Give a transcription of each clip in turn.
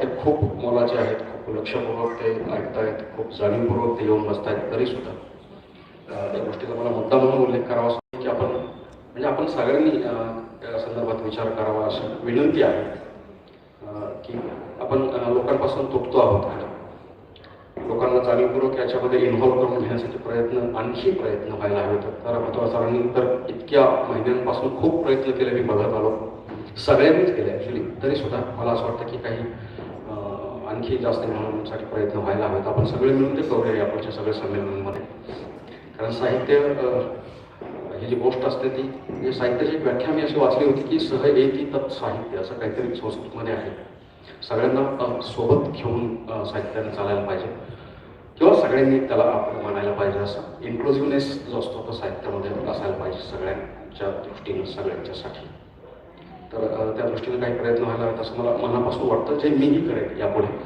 ते खूप मोलाचे आहेत खूप लक्षपूर्वक ते ऐकतायत खूप जाणीवपूर्वक ते येऊन बसतायत तरी सुद्धा त्या गोष्टीचा मला मुद्दा म्हणून उल्लेख करावा असतो की आपण म्हणजे आपण सगळ्यांनी त्या संदर्भात विचार करावा अशी विनंती आहे की आपण लोकांपासून तुटतो आहोत. लोकांना जाणीवपूर्वक याच्यामध्ये इन्व्हॉल्व्ह करून घेण्यासाठी प्रयत्न आणखी प्रयत्न व्हायला हवेत. तर महत्वा सरांनी तर इतक्या महिन्यांपासून खूप प्रयत्न केले मी बघत आलो. सगळ्यांनीच केले ॲक्च्युली तरी सुद्धा मला असं वाटतं की काही आणखी जास्त मिळवण्यासाठी प्रयत्न व्हायला हवेत. आपण सगळे मिळून ते करूया यापुढच्या सगळ्या संमेलनांमध्ये. कारण साहित्य ही जी गोष्ट असते ती म्हणजे साहित्याची व्याख्या मी अशी वाचली होती की सह एकी तत् साहित्य असं काहीतरी संस्कृतमध्ये आहे. सगळ्यांना सोबत घेऊन साहित्याने चालायला पाहिजे. किंवा सगळ्यांनी त्याला आपण मानायला पाहिजे असं. इन्क्लुझिव्हनेस जो असतो तो साहित्यामध्ये असायला पाहिजे सगळ्यांच्या दृष्टीने सगळ्यांच्यासाठी. तर त्या दृष्टीने काही प्रयत्न व्हायला हवेत असं मला मनापासून वाटतं. जे मीही करेन यापुढे.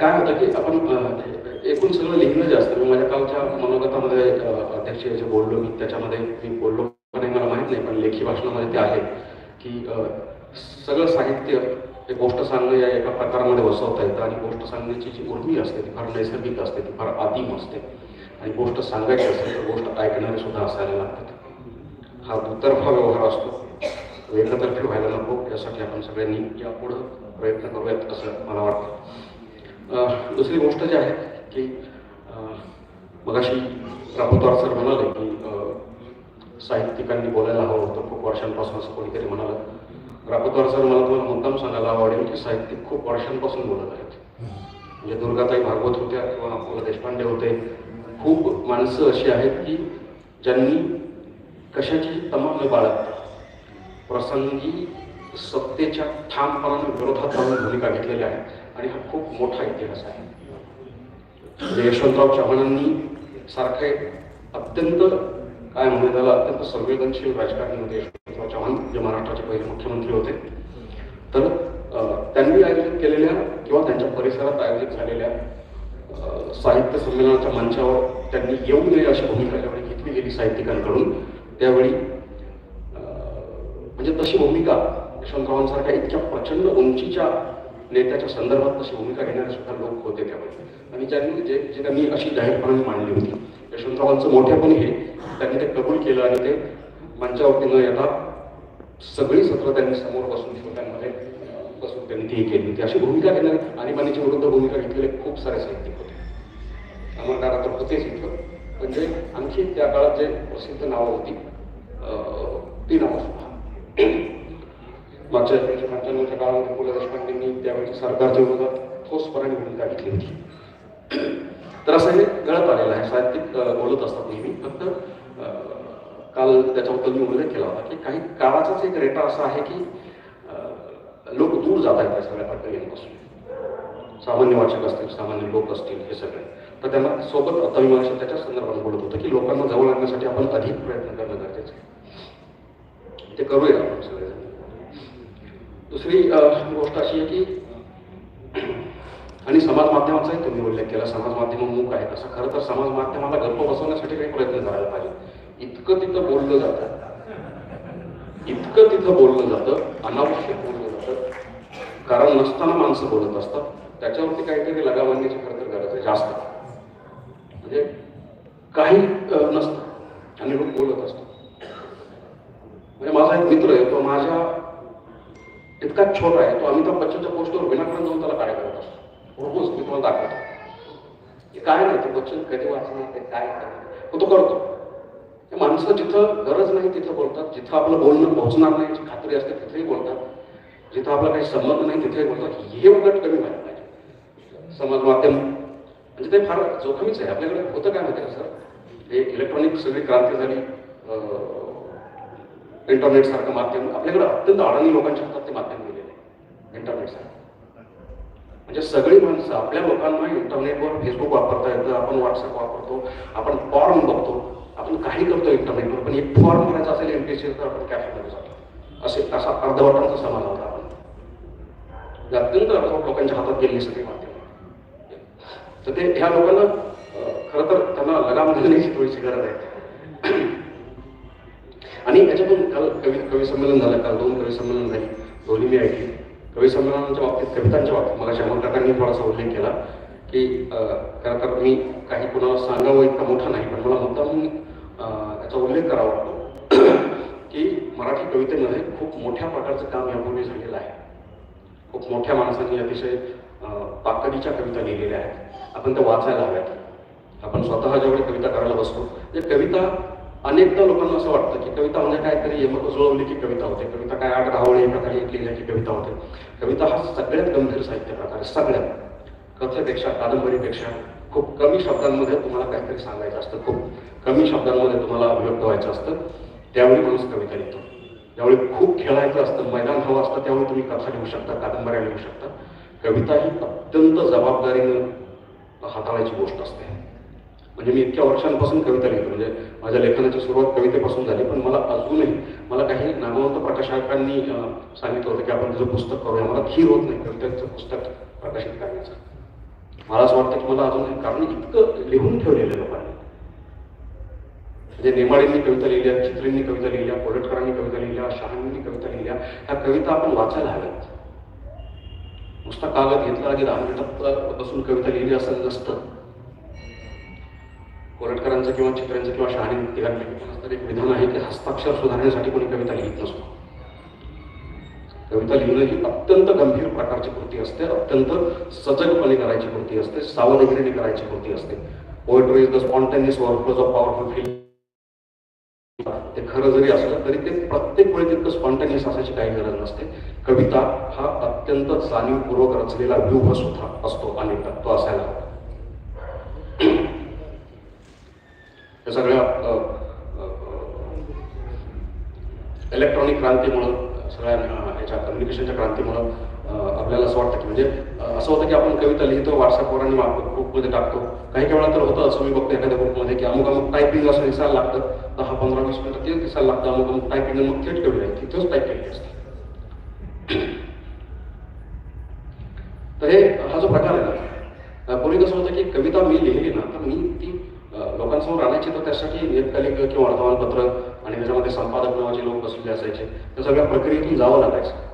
कारण काय होतं की आपण एकूण सगळं लिहिणं जास्त असतं मी माझ्या कालच्या मनोगतामध्ये अध्यक्ष जे बोललो मी त्याच्यामध्ये मी बोललो नाही मला माहीत नाही पण लेखी भाषणामध्ये ते आहे की सगळं साहित्य हे गोष्ट सांगणं या एका प्रकारामध्ये बसवता येतं आणि गोष्ट सांगण्याची जी उर्मी असते ती फार नैसर्गिक असते ती फार आदिम असते. आणि गोष्ट सांगायची असेल तर गोष्ट ऐकणारे सुद्धा असायला लागतात. हा दुतर्फा व्यवहार असतो. एकतर्फी व्हायला नको यासाठी आपण सगळ्यांनी यापुढं प्रयत्न करूयात असं मला वाटतं. दुसरी गोष्ट जी आहे की मगाशी रामोद्वार सर म्हणाले की साहित्यिकांनी बोलायला हवं होतं. खूप वर्षांपासून असं कोणीतरी म्हणालं. रामोद्वार सर मला तुम्हाला मुद्दाम सांगायला आवडेल की साहित्यिक खूप वर्षांपासून बोलत आहेत. म्हणजे दुर्गाताई भागवत होत्या किंवा आपला देशपांडे होते. खूप माणसं अशी आहेत की ज्यांनी कशाची तमा न बाळगता प्रसंगी सत्तेच्या ठामपणाने विरोधात राहून भूमिका घेतलेल्या आहेत आणि हा खूप मोठा इतिहास आहे. म्हणजे यशवंतराव चव्हाणांनी सारखे अत्यंत काय म्हणूया त्याला अत्यंत संवेदनशील राजकारणी होते यशवंतराव चव्हाण जे महाराष्ट्राचे पहिले मुख्यमंत्री होते. तर त्यांनी आयोजित केलेल्या किंवा त्यांच्या परिसरात आयोजित झालेल्या साहित्य संमेलनाच्या मंचावर त्यांनी येऊ नये अशी भूमिका ज्यावेळी घेतली गेली साहित्यिकांकडून त्यावेळी म्हणजे तशी भूमिका यशवंतरावांसारख्या इतक्या प्रचंड उंचीच्या नेत्याच्या संदर्भात तशी भूमिका घेणारे सुद्धा लोक होते त्यावेळी आणि ज्यांनी जे जे त्यांनी अशी जाहीरपणाने मांडली होती यशवंतरावांचं मोठेपण हे त्यांनी ते कबूल केलं आणि ते मंचावरती न येता सगळी सत्र त्यांनी समोर बसून श्रोत्यांमध्ये बसून त्यांनी ती केली होती. अशी भूमिका घेणारे आणीबाणीची विरुद्ध भूमिका घेतलेले खूप सारे साहित्यिक होते. अमरनाथ तर होतेच इथं. म्हणजे आणखी त्या काळात जे प्रसिद्ध नावं होती ती नावं मागच्या एकोणीसशे पंच्याण्णवच्या काळामध्ये पु ल देशपांडेंनी त्यावेळी सरकारच्या विरोधात ठोसपणे भूमिका घेतली होती. तर असं हे गळत आलेलं आहे. साहित्यिक बोलत असतात नेहमी. फक्त काल त्याच्याबद्दल मी उल्लेख केला होता की काही काळाचाच एक रेटा असा आहे की लोक दूर जात आहेत त्या सगळ्या प्रक्रियेपासून. सामान्य वाचक असतील सामान्य लोक असतील हे सगळे. तर त्यांना सोबत आता मी मगाशी त्याच्या संदर्भात बोलत होतो की लोकांना जवळ आणण्यासाठी आपण अधिक प्रयत्न करणं गरजेचं आहे. ते करूया आपण सगळेजण. दुसरी गोष्ट अशी आहे की आणि समाज माध्यमाचाही तुम्ही उल्लेख केला समाज माध्यम मूक आहेत. असं खरं तर समाज माध्यमाला गप्प बसवण्यासाठी काही प्रयत्न करायला पाहिजे. इतकं तिथं बोललं जातं. इतकं तिथं बोललं जातं अनावश्यक बोललं जातं. कारण नसताना माणसं बोलत असतात. त्याच्यावरती काहीतरी लगाम आणण्याची खरं तर गरज आहे जास्त. म्हणजे काही नसतं. आणि लोक बोलत असतात. म्हणजे माझा एक मित्र आहे तो माझ्या इतका छोटा आहे तो अमिताभ बच्चनच्या पोस्टवर विनाकारण जाऊन त्याला काय करत असतो. प्रपोज मी तुम्हाला दाखवतो. हे काय नाही बच्चन कधी वाचणार ते काय करणार? तो करतो. ते माणसं जिथं गरज नाही तिथं बोलतात. जिथं आपलं बोलणं पोहोचणार नाही याची खात्री असते तिथेही बोलतात. जिथं आपला काही संबंध नाही तिथेही बोलतात. हे उलट कमी व्हायला पाहिजे. समाज माध्यम म्हणजे ते फार जोखमीच आहे. आपल्याकडे होतं काय माहिती सर? हे इलेक्ट्रॉनिक सगळी क्रांती झाली. इंटरनेट सारखं माध्यम आपल्याकडे अत्यंत अडाणी लोकांच्या हातात ते माध्यम गेलेलं आहे इंटरनेट सारखं. म्हणजे सगळी माणसं आपल्या लोकांना इंटरनेटवर फेसबुक वापरता येतं आपण व्हॉट्सअप वापरतो आपण फॉर्म बघतो आपण काही करतो इंटरनेटवर पण एक फॉर्म भरायचा असेल एम पी तर आपण कॅफेमध्ये जातो. असे असा अर्धवटांचा समाज होता आपण. अत्यंत अर्धवट लोकांच्या हातात गेलेली सगळी माध्यम. तर ते ह्या लोकांना खरं तर त्यांना लगाम घालण्याची थोडीशी गरज आहे. आणि याच्यातून काल कवी कवी संमेलन झालं. काल दोन कवी संमेलन झाली. दोन्ही मी ऐकली. कवी संमेलनाच्या बाबतीत कवितांच्या बाबतीत मला श्यामलकाकांनी थोडासा उल्लेख केला की खरं तर मी काही कुणाला सांगावं इतका मोठा नाही पण मला मुद्दाम याचा उल्लेख करावा वाटतो. की मराठी कवितेमध्ये खूप मोठ्या प्रकारचं काम यापूर्वी झालेलं आहे. खूप मोठ्या माणसांनी अतिशय ताकदीच्या कविता लिहिलेल्या आहेत. आपण त्या वाचायला हव्यात. आपण स्वतः जेवढे कविता करायला बसतो म्हणजे कविता अनेकदा लोकांना असं वाटतं की कविता म्हणजे काहीतरी यमक जुळवली की कविता होते. कविता काय आठ रावळे प्रकारे एक लिहिल्या की कविता होते. कविता हा सगळ्यात गंभीर साहित्य प्रकार आहे. सगळ्यात. कथेपेक्षा कादंबरीपेक्षा खूप कमी शब्दांमध्ये तुम्हाला काहीतरी सांगायचं असतं. खूप कमी शब्दांमध्ये तुम्हाला अभिव्यक्त व्हायचं असतं. त्यावेळी माणूस कविता लिहितो. ज्यावेळी खूप खेळायचं असतं. मैदान हवं असतं त्यावेळी तुम्ही कथा लिहू शकता कादंबऱ्या लिहू शकता. कविता ही अत्यंत जबाबदारीनं हाताळायची गोष्ट असते. म्हणजे मी इतक्या वर्षांपासून कविता लिहितो. म्हणजे माझ्या लेखनाची सुरुवात कवितेपासून झाली पण मला अजूनही मला काही नामवंत प्रकाशकांनी सांगितलं होतं की आपण त्याचं पुस्तक करूया. मला धीर होत नाही कवितांचं पुस्तक प्रकाशित करण्याचं. मला असं वाटतं की मला अजूनही कारण इतकं लिहून ठेवलेलं आहे लोकांनी. म्हणजे नेमाडेंनी कविता लिहिल्या चित्रेंनी कविता लिहिल्या कोलटकरांनी कविता लिहिल्या शहांनी कविता लिहिल्या. ह्या कविता आपण वाचायला हव्यात. नुसता कागद घेतला की दहा मिनिटात बसून कविता लिहिली असं नसतं. कोरटकरांचं किंवा चित्रांचं किंवा शहाणी तिघांपैकी तर एक विधान आहे की हस्ताक्षर सुधारण्यासाठी कोणी कविता लिहित नसतो. कविता लिहिणं ही अत्यंत गंभीर प्रकारची कृती असते अत्यंत सजगपणे करायची कृती असते सावधगिरीने करायची कृती असते. Poetry is the spontaneous overflow of powerful feel ते खरं जरी असलं तरी ते प्रत्येक वेळी तितकं स्पॉन्टेनियस असायची काही गरज नसते. कविता हा अत्यंत जाणीवपूर्वक रचलेला व्यूह सुद्धा असतो अनेकदा तो असायला हवा. या सगळ्या इलेक्ट्रॉनिक क्रांतीमुळं सगळ्या याच्या ह्याच्या कम्युनिकेशनच्या क्रांतीमुळं आपल्याला असं वाटतं की म्हणजे असं होतं की आपण कविता लिहितो व्हॉट्सअपवर आणि ग्रुपमध्ये टाकतो. काही काही वेळा तर होतं असं मी बघतो एखाद्या ग्रुपमध्ये की अमुक अमुक टायपिंग असं दिसायला लागतं. दहा पंधरा वीस मिनिटं तेच दिसायला लागतं. अमुक अमुक टायपिंग मग थेट कविता आहे तिथंच टाईप केली असते. तर हे हा जो प्रकार आहे ना पूर्वी कसं होतं की कविता मी लिहिली ना तर मी लोकांसमोर आणायचे तर त्यासाठी नियतकालिक किंवा वर्तमानपत्र आणि त्याच्यामध्ये संपादक नावाचे लोक बसलेले असायचे. त्या सगळ्या प्रक्रियेतून जावं लागायचं.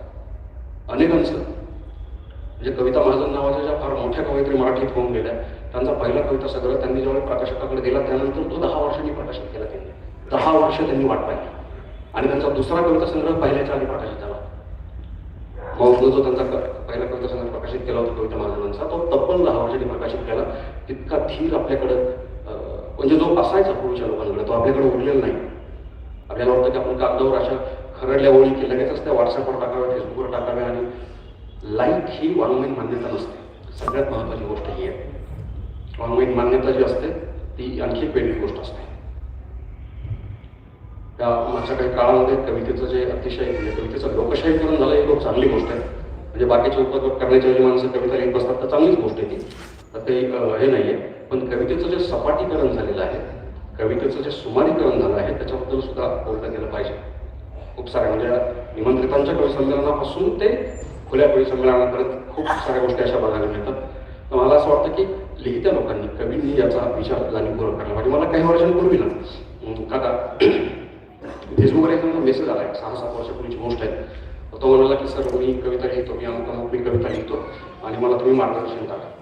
अनेकांचं म्हणजे कविता महाजन नावाच्या ज्या फार मोठ्या कवयित्री मराठीत होऊन गेल्या त्यांचा पहिला कविता संग्रह त्यांनी ज्यावेळी प्रकाशकाकडे दिला त्यानंतर तो दहा वर्षांनी प्रकाशित केला त्यांनी. दहा वर्ष त्यांनी वाट पाहिली आणि त्यांचा दुसरा कविता संग्रह पहिल्याच्या आधी प्रकाशित झाला. मौजनं जो त्यांचा पहिला कविता संग्रह प्रकाशित केला होता कविता महाजनांचा तो तब्बल दहा वर्षांनी प्रकाशित केला. इतका धीर आपल्याकडं म्हणजे जो असायचा पूर्वीच्या लोकांकडे तो आपल्याकडे उरलेला नाही. आपल्याला वाटतं की आपण कागदावर अशा खरडल्या ओळी की लगेचच त्या व्हॉट्सअपवर टाकाव्या फेसबुकवर टाकाव्या आणि लाईक ही वाङ्मयीन मान्यता नसते. सगळ्यात महत्त्वाची गोष्ट ही आहे. वाङ्मयीन मान्यता जी असते ती आणखी एक वेगळी गोष्ट असते. त्या मागच्या काही काळामध्ये कवितेचं जे अतिशय म्हणजे कवितेचं लोकशाहीकरण झालं ही खूप चांगली गोष्ट आहे. म्हणजे बाकीचे उपक्रम करण्याच्या जी माणसं कविता लिहित बसतात तर चांगलीच गोष्ट आहे ती. तर ते हे नाही आहे पण कवितेचं जे सपाटीकरण झालेलं आहे कवितेचं जे सुमारीकरण झालं आहे त्याच्याबद्दल सुद्धा बोललं गेलं पाहिजे. खूप साऱ्या म्हणजे निमंत्रितांच्या कवी संमेलनापासून ते खुल्या कवी संमेलनापर्यंत खूप साऱ्या गोष्टी अशा बघायला मिळतात. तर मला असं वाटतं की लिहित्या लोकांनी कवींनी याचा विचार जाणीवपूर्वक करायला पाहिजे. मला काही वर्षांपूर्वी ना काका फेसबुकवर एक मेसेज आला एक सहा सात वर्षापूर्वीची गोष्ट आहे. तो म्हणाला की सर मी कविता लिहितो मी अमुक मी कविता लिहितो आणि मला तुम्ही मार्गदर्शन करा.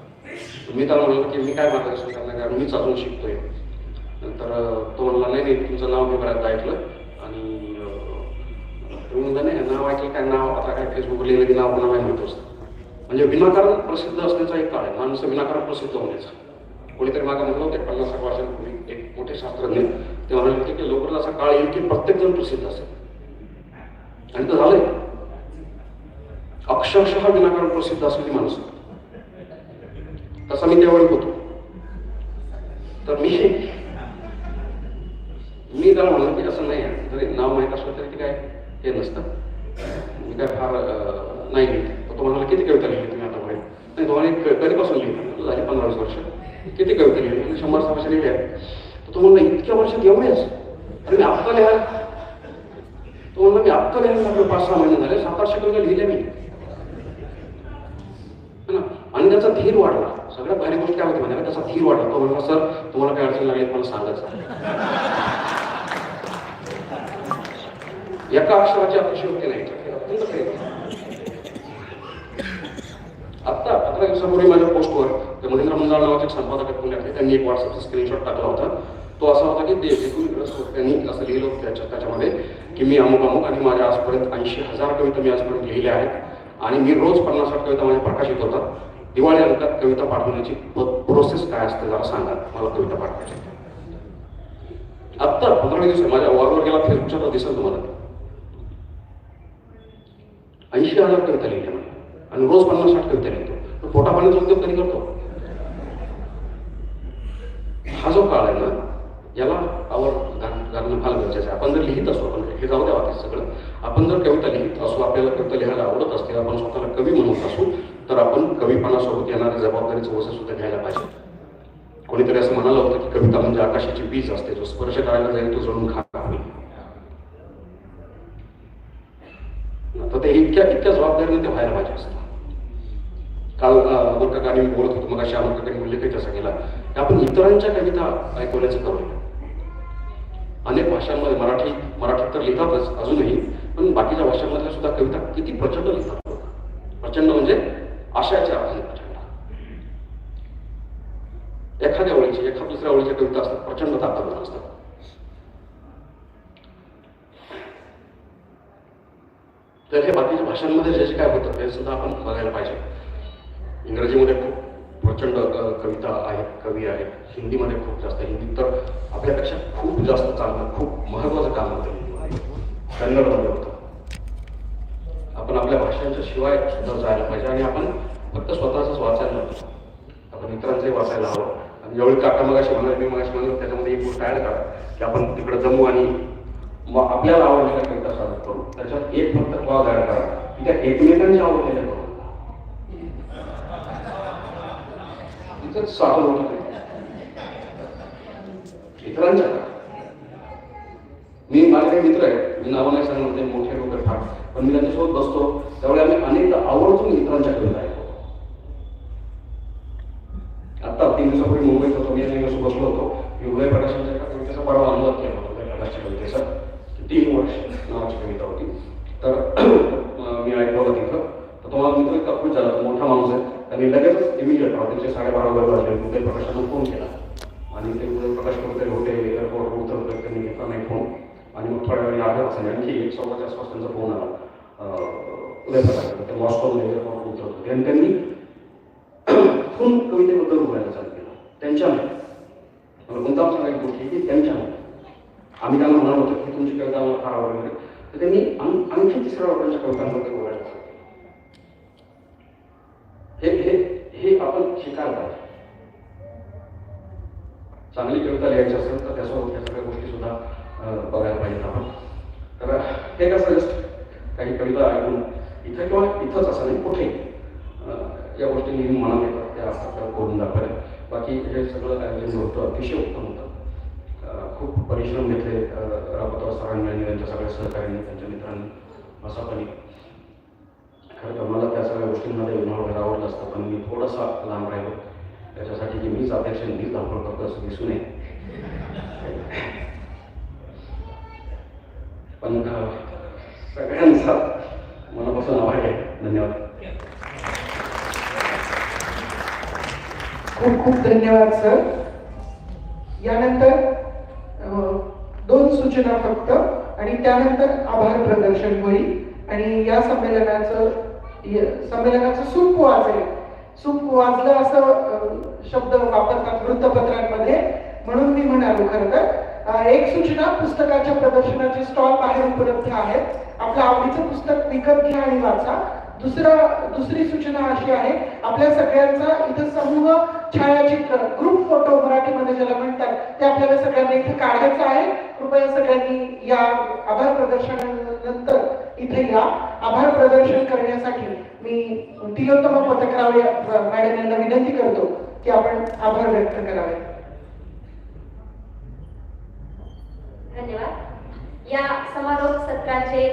मी त्याला म्हणलं की मी काय मार्गदर्शन करणार कारण मीच अजून शिकतोय. नंतर तो म्हणला नाही नाही तुमचं नाव मी बऱ्याचदा ऐकलं. आणि नाही नाव ऐकलं काय? नाव आता काय फेसबुकवर लिहिलं की नाव कोणा आहे माहिती असतं. म्हणजे विनाकारण प्रसिद्ध असण्याचा एक काळ आहे. माणसं विनाकारण प्रसिद्ध होण्याचा. कोणीतरी मागे म्हणलं होते पन्नास साठ वर्षांपूर्वी एक मोठे शास्त्रज्ञ. ते म्हणाले होते की लवकर असा काळ येईल की प्रत्येक जण प्रसिद्ध असेल. आणि तर झालंय. अक्षरशः विनाकारण प्रसिद्ध असलेली माणसं. तसा मी त्यावेळी ओळखतो तर मी मी त्याला म्हणलं की असं नाही आहे. जरी नाव माहीत असलं तरी ते काय हे नसतं. मी काय फार नाही लिहित तर तो म्हणाला किती कविता लिहिली तुम्ही आता माहीत नाही तुम्हाला एक कधीपासून लिहिली? झाली पंधरा वीस वर्ष. किती कविता लिहिली? म्हणजे शंभर सहाशे लिहिल्या तर तो म्हणला इतक्या वर्षात एवढेच आणि मी आत्ता लिहायला तो म्हणला मी आत्ता लिहायला लागलो पाच सहा महिने झाले. सात आठशे कविता लिहिल्या मी. आणि त्याचा धीर वाढला. सगळ्यात भारी गोष्ट काय होती म्हणजे त्याचा धीर वाटतो तो सर तुम्हाला काय अडचण लागली मला सांगायचं एका अक्षराची अतिशयोक्ती नाही. आत्ता पंधरा दिवसापूर्वी माझ्या पोस्टवर महेंद्र मंजाळ नावाचे संपादक आहेत पुण्यातले त्यांनी एक व्हॉट्सअपचा स्क्रीनशॉट टाकला होता. तो असा होता की ते त्यांनी असं लिहिलं होतं त्याच्या त्याच्यामध्ये की मी अमुक अमुक आणि माझ्या आजपर्यंत ऐंशी हजार कविता मी आजपर्यंत लिहिल्या आहेत. आणि मी रोज पन्नास साठ कविता माझ्या प्रकाशित होतात. दिवाळी अंकात कविता पाठवण्याची प्रोसेस काय असते जरा सांगा. मला कविता पाठवायची आत्ता पंधरा दिवस माझ्या वॉलवर गेला फेसबुकच्या दिसेल तुम्हाला. ऐंशी हजार कविता लिहिल्या आणि रोज पन्नास साठ कविता लिहितो. तर पोटा पाण्याचा उद्योग कधी करतो? हा जो काळ आहे ना याला आवर घालणं फार गरजेचं आहे. आपण जर लिहित असू आपण हे जाऊ द्या वाटत सगळं. आपण जर कविता लिहित असू आपल्याला कविता लिहायला आवडत असतील आपण स्वतःला कवी म्हणत असू आपण कवीपणासोबत येणाऱ्या जबाबदारीचं वसं सुद्धा घ्यायला पाहिजे. कोणीतरी असं म्हणालं होतं की कविता म्हणजे आकाशाची बीज असते जो स्पर्श करायला जाईल तो जळून खा तर ते इतक्या इतक्या जबाबदारीने ते व्हायला पाहिजे असतं. काल अमर बोलत होतो मग अशा अमर काकांनी उल्लेखच केला की आपण इतरांच्या कविता ऐकवण्याचं करूया. अनेक भाषांमध्ये मराठी मराठीत तर लिहितातच अजूनही पण बाकीच्या भाषांमधल्या सुद्धा कविता किती प्रचंड लिहितात प्रचंड म्हणजे आशयाच्या अर्थाने प्रचंड एखाद्या ओळीची एखाद्या दुसऱ्या ओळीच्या कविता असतात प्रचंड ताकद असतात तर हे बाकीच्या भाषांमध्ये जे जे काय होतं ते सुद्धा आपण बघायला पाहिजे. इंग्रजीमध्ये खूप प्रचंड कविता आहेत कवी आहेत. हिंदीमध्ये खूप जास्त. हिंदी तर आपल्यापेक्षा खूप जास्त चांगलं खूप महत्वाचं काम होतं. हिंदीमध्ये कन्नडमध्ये होतं. आपण शिवाय सुद्धा जायला पाहिजे. आणि आपण फक्त स्वतःच वाचायला नको आपण इतरांचंही वाचायला हवं. आणि एवढी काका मगाशी म्हणाले मी मगाशी म्हणाले त्याच्यामध्ये एक गोष्ट ॲड करा की आपण तिकडे जमू आणि मग आपल्याला आवडलेल्या कविता सादर करू. त्याच्यात एक फक्त क्लॉज ॲड करा. की त्या एकमेकांच्या आवडलेल्या करू नका. तिथंच साधं इतरांच्या मी माझे काही मित्र आहेत. मी नावं नाही सांगणार ते मोठे लोक फार पण मी त्यांच्यासोबत बसतो. त्यामुळे आम्ही अनेकदा आवर्जून इतरांच्या जायचो. आता तीन दिवसापूर्वी मुंबईत होतो मी आणि असं बसलो होतो. की उदय प्रकाशांच्या एका कवितेचा परवा अनुवाद केला होता उदय प्रकाशच्या कवितेचा तीन वर्ष नावाची कविता होती. तर अं, मी ऐकवलं तिथं. तर तुम्हाला मित्र इतका खुश झाला मोठा माणूस आहे. त्यांनी लगेचच इमिजिएट रात्रीचे साडेबारा वगैरे वाजले उदय प्रकाशांना फोन केला. आणि ते उदय प्रकाश कुठेतरी होते एअरपोर्टवर उतरले त्यांनी घेतला नाही फोन आणि मग थोड्या वेळी अर्ध्या तासाने आणखी एक सव्वाच्या आसपास त्यांचा फोन आला. अं, मॉस्कोमध्ये एअरपोर्टवर उतरत त्यांनी खून कवितेबद्दल बोलायला चालू केलं त्यांच्याने मला मुद्दाम सांगायची गोष्ट की त्यांच्याने आम्ही त्यांना म्हणालो होतो की तुमची कविता मला फार आवडली वगैरे तर त्यांनी आणखी तिसऱ्या लोकांच्या कवितांबद्दल बोलायला चालू हे हे हे आपण शिकायला पाहिजे चांगली कविता लिहायची असेल तर त्यासोबत या सगळ्या गोष्टी सुद्धा बघायला पाहिजेत आपण तर हे कसं जस्ट काही कविता ऐकून इथं किंवा इथंच असं नाही कुठे या गोष्टी नेहमी मनात येतात त्या आपल्याला करून दाखवायला. बाकी हे सगळं आयोजन होतं अतिशय उत्तम होतं. खूप परिश्रम घेतले अं, सरांनी आणि त्यांच्या सगळ्या सहकार्यांनी त्यांच्या मित्रांनी. मसापणी खरं तर मला त्या सगळ्या गोष्टींमध्ये इन्व्हॉल्व आवडलं असतं पण मी थोडासा लांब राहिलो. त्याच्यासाठी की मीच अपेक्षा मीच धावपळ करतो असं दिसू नये पण अं, सगळ्यांचा मनापासून आभार आहे धन्यवाद खूप खूप धन्यवाद सर. यानंतर दोन सूचना फक्त आणि त्यानंतर आभार प्रदर्शन होईल. आणि या संमेलनाचं संमेलनाचं सुख वाजेल. सुख वाजलं असं शब्द वापरतात वृत्तपत्रांमध्ये. म्हणून मी म्हणालो खरं तर. एक सूचना पुस्तकाच्या प्रदर्शनाचे स्टॉल बाहेर उपलब्ध आहेत. आपलं आवडीचं पुस्तक विकत घ्या आणि वाचा. दुसरं दुसरी सूचना अशी आहे आपल्या सगळ्यांचा इथं समूह छायाचित्र ग्रुप फोटो मराठीमध्ये ज्याला म्हणतात ते आपल्याला सगळ्यांना इथे काढायचं आहे. कृपया सगळ्यांनी या आभार प्रदर्शनानंतर इथे या. आभार प्रदर्शन करण्यासाठी मी तिलोत्तम पथकराव मॅडम यांना विनंती करतो की आपण आभार व्यक्त करावे. धन्यवाद. या समारोप सत्राचे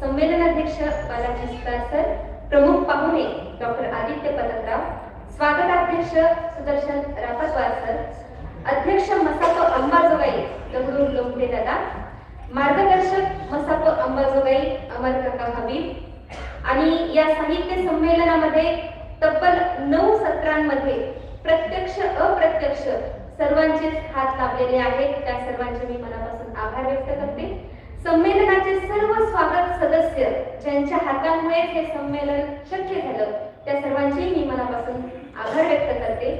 संमेलनाध्यक्ष बालाजी सर प्रमुख पाहुणे डॉक्टर आदित्य पतकराव स्वागताध्यक्ष सुदर्शन रापतवार सर अध्यक्ष मसाप अंबाजोगाई दगडू लोमटे दादा मार्गदर्शक मसाप अंबाजोगाई अमर काका हबीब आणि या साहित्य संमेलनामध्ये तब्बल नऊ सत्रांमध्ये प्रत्यक्ष अप्रत्यक्ष सर्वांचेच हात लाभलेले आहेत. त्या सर्वांचे मी मनापासून आभार व्यक्त करते. संमेलनाचे सर्व स्वागत सदस्य ज्यांच्या हातांमुळे हे संमेलन शक्य झालं त्या सर्वांची मी मनापासून आभार व्यक्त करते.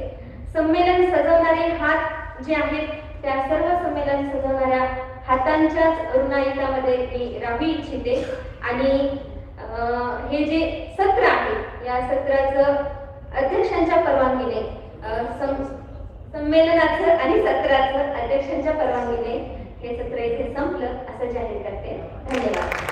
संमेलन सजवणारे हात जे आहेत त्या सर्व संमेलन सजवणाऱ्या हातांच्याच ऋणायुतामध्ये मी राहू इच्छिते. आणि हे जे सत्र आहे या सत्राचं अध्यक्षांच्या परवानगीने संमेलनाचं आणि सत्राचं अध्यक्षांच्या परवानगीने हे सत्र इथे संपलं. असं जाहीर करते. धन्यवाद.